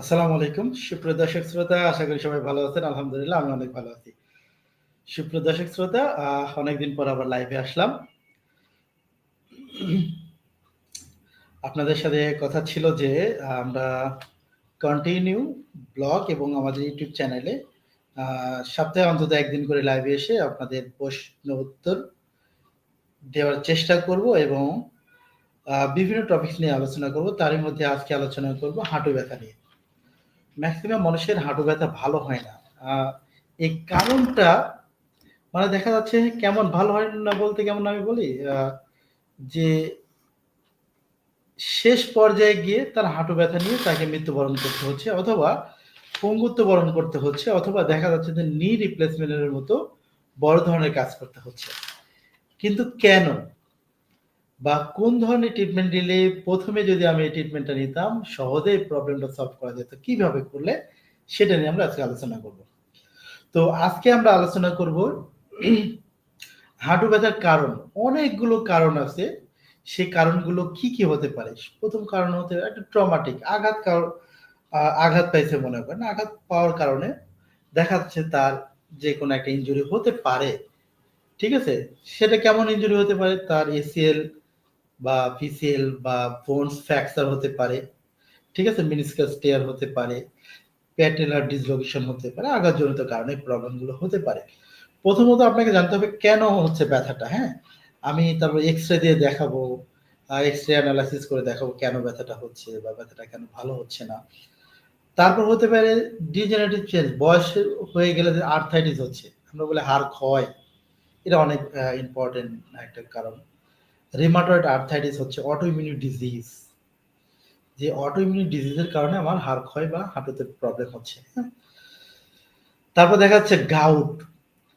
আসসালামু আলাইকুম। সুপ্রিয় দর্শক শ্রোতা, আশা করি সবাই ভালো আছেন। আলহামদুলিল্লাহ, আমি অনেক ভালো আছি। সুপ্রিয় দর্শক শ্রোতা অনেকদিন পর আবার লাইভে আসলাম। আপনাদের সাথে কথা ছিল যে, আমরা কন্টিনিউ ব্লগ এবং আমাদের ইউটিউব চ্যানেলে সপ্তাহে অন্তত একদিন করে লাইভে এসে আপনাদের প্রশ্ন উত্তর দেওয়ার চেষ্টা করব এবং বিভিন্ন টপিক নিয়ে আলোচনা করব। তারই মধ্যে আজকে আলোচনা করব হাঁটু ব্যথা নিয়ে। ম্যাক্সিমাম মানুষের হাঁটু ব্যথা ভালো হয় না। এই কারণটা মানে দেখা যাচ্ছে কেমন ভালো হয় না বলতে কেমন আমি বলি যে শেষ পর্যায়ে গিয়ে তার হাঁটু ব্যথা নিয়ে তাকে মৃত্যুবরণ করতে হচ্ছে অথবা পঙ্গুত্ব বরণ করতে হচ্ছে অথবা দেখা যাচ্ছে যে নি রিপ্লেসমেন্টের মতো বড় ধরনের কাজ করতে হচ্ছে। কিন্তু কেন? বা কোন ধরনের ট্রিটমেন্ট দিলে প্রথমে যদি আমি এই ট্রিটমেন্টটা নিতাম, সহজেই প্রবলেমটা সলভ করা যেত। কীভাবে করলে? সেটা নিয়ে আমরা আজকে আলোচনা করব। তো আজকে আমরা আলোচনা করব হাঁটু ব্যথার কারণ। অনেকগুলো কারণ আছে। সে কারণগুলো কি কি হতে পারে? প্রথম কারণ হতে পারে একটা ট্রমাটিক আঘাত আঘাত পাইছে মনে করেন। আঘাত পাওয়ার কারণে দেখা যাচ্ছে তার যে কোনো একটা ইনজুরি হতে পারে। ঠিক আছে? সেটা কেমন ইনজুরি হতে পারে? তার এসিএল বা পিসিএল বা বোনস ফ্র্যাকচার হতে পারে, ঠিক আছে? মিনিসকাস টেয়ার হতে পারে প্যাটেলার ডিসলোকেশন হতে পারে, আঘাতজনিত কারণে প্রবলেমগুলো হতে পারে। প্রথমত আপনাকে জানতে হবে কেন হচ্ছে ব্যথাটা হ্যাঁ? আমি তারপর এক্স রে দিয়ে দেখাবো এক্স রে অ্যানালাইসিস করে দেখাবো কেন ব্যথাটা হচ্ছে বা ব্যথাটা কেন ভালো হচ্ছে না। তারপর হতে পারে ডিজেনারেটিভ চেঞ্জ বয়স হয়ে গেলে আর্থাইটিস হচ্ছে, আমরা বলে হাড় ক্ষয়, এটা অনেক ইম্পর্টেন্ট একটা কারণ। রিমাটয়েড আর্থাইটিস হচ্ছে অটোইমিউনি ডিজিজ যে অটোইমিউনি ডিজিজের কারণে আমার হাড় ক্ষয় বা হাঁটুতে প্রবলেম হচ্ছে হ্যাঁ? তারপর দেখা যাচ্ছে গাউট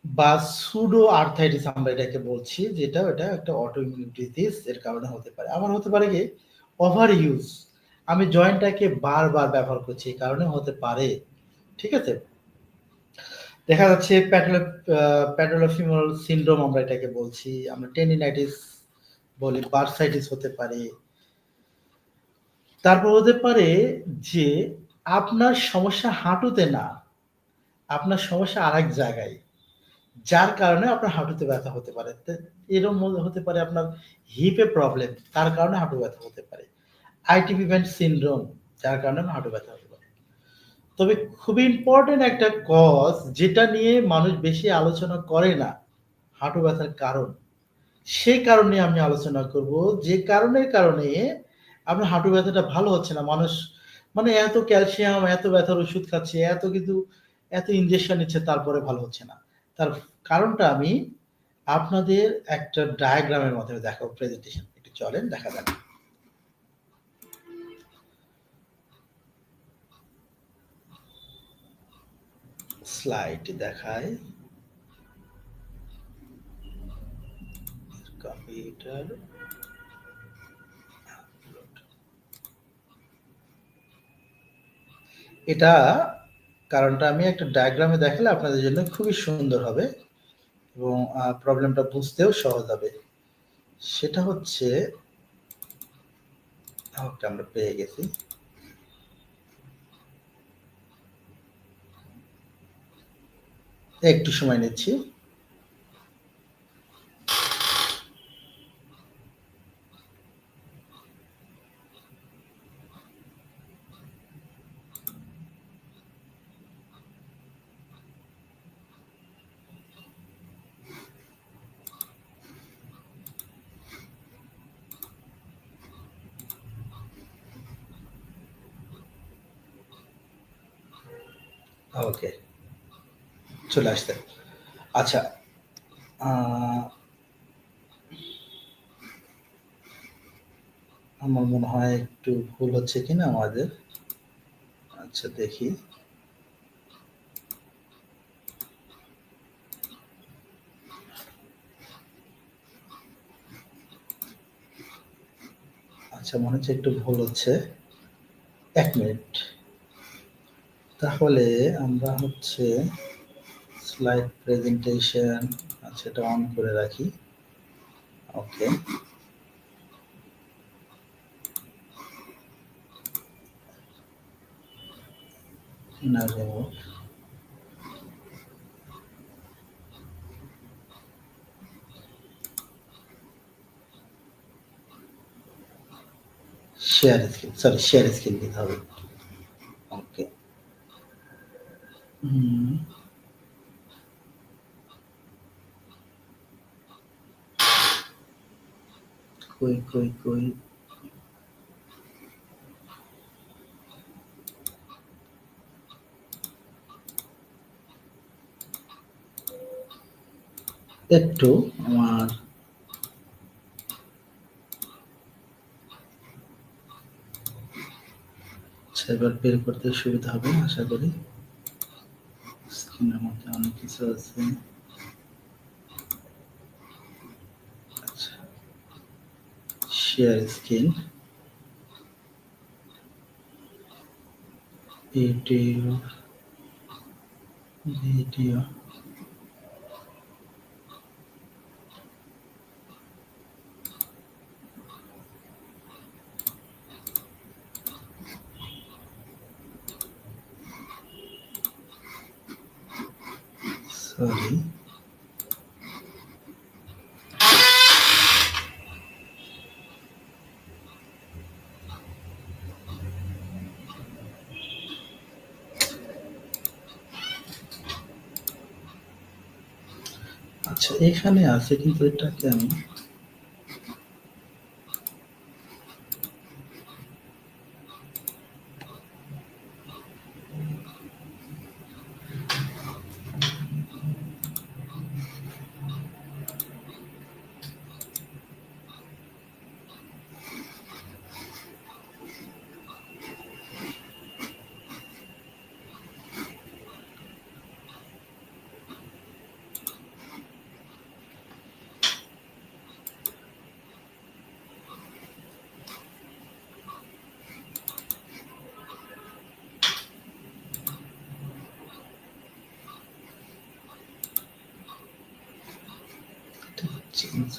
বা সুডো আর্থাইটিস আমরা এটাকে বলছি যেটা এটা একটা অটোইমিউনি ডিজিজ এর কারণে হতে পারে। আবার হতে পারে কি? ওভার ইউজ আমি জয়েন্টটাকে বারবার ব্যবহার করছি, এই কারণে হতে পারে, ঠিক আছে? দেখা যাচ্ছে প্যাটোলোফিমোরাল সিনড্রোম আমরা এটাকে বলছি, আমরা টেন্ডিনাইটিস বলি বার্সাইটিস হতে পারে। তারপর হতে পারে যে আপনার সমস্যা হাঁটুতে না, আপনার সমস্যা আরেক জায়গায়, যার কারণে আপনার হাঁটুতে ব্যথা হতে পারে। মধ্যে হতে পারে আপনার হিপে প্রবলেম তার কারণে হাঁটু ব্যথা হতে পারে। আইটিপি ভ্যান্ট সিনড্রোম যার কারণে হাঁটু ব্যথা হতে পারে। তবে খুবই ইম্পর্টেন্ট একটা কজ যেটা নিয়ে মানুষ বেশি আলোচনা করে না, হাঁটু ব্যথার কারণ। সেই কারণে আমি আলোচনা করব। যে কারণের কারণে আপনার হাঁটু ব্যথাটা ভালো হচ্ছে না। মানুষ মানে এত ক্যালসিয়াম, এত ব্যথার ওষুধ খাচ্ছে, এত কিন্তু, এত ইনজেকশন নিচ্ছে, তারপরে ভালো হচ্ছে না। তার কারণটা আমি আপনাদের একটা ডায়াগ্রামের মাধ্যমে দেখাবো প্রেজেন্টেশন একটু চলেন, দেখা যাক। স্লাইড দেখায় কম্পিউটার এটা কারণটা আমি একটা ডায়াগ্রামে দেখালে আপনাদের জন্য খুবই সুন্দর হবে এবং প্রবলেমটা বুঝতেও সহজ হবে। সেটা হচ্ছে আমরা পেয়ে গেছি। একটু সময় নিচ্ছি। ওকে। চলে আসতে। আচ্ছা আমার মনে হয় একটু ভুল হচ্ছে কিনা আমাদের। আচ্ছা দেখি। আচ্ছা মনে হচ্ছে একটু ভুল হচ্ছে। এক মিনিট। তাহলে আমরা হচ্ছে স্লাইড প্রেজেন্টেশন এটা অন করে রাখি। ওকে না share screen sorry share screen দিতে হবে ওকে হুম কই কই কই? একটু আমার সাইবার বের করতে সুবিধা হবে আশা করি। স্ক্রিনের মধ্যে অনেক কিছু আছে। আচ্ছা share screen video video sorry আচ্ছা এখানে আছে কিন্তু এটাকে আমি চেঞ্জ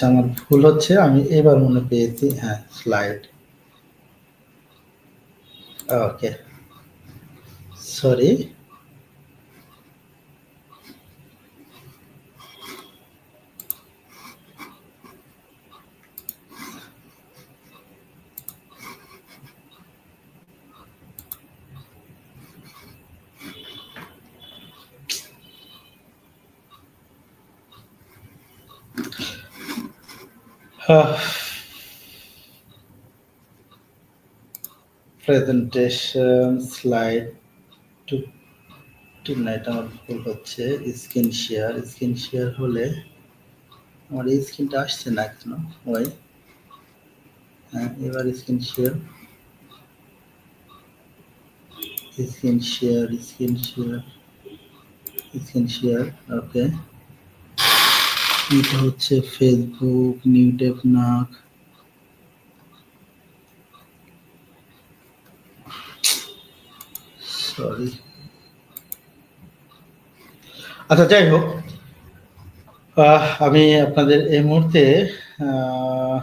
আচ্ছা আমার ভুল হচ্ছে আমি এবার মনে পেয়েছি হ্যাঁ slide okay sorry presentation slide two two night আমার ভুল হচ্ছে। স্ক্রিন শেয়ার স্ক্রিন শেয়ার হলে আমার এই স্ক্রিনটা আসছে না কেন ওই হ্যাঁ এবার screen share screen share screen share screen share okay এটা হচ্ছে ফেসবুক নিউ টেকনাক সরি আচ্ছা যাই হোক। আমি আপনাদের এই মুহূর্তে আহ,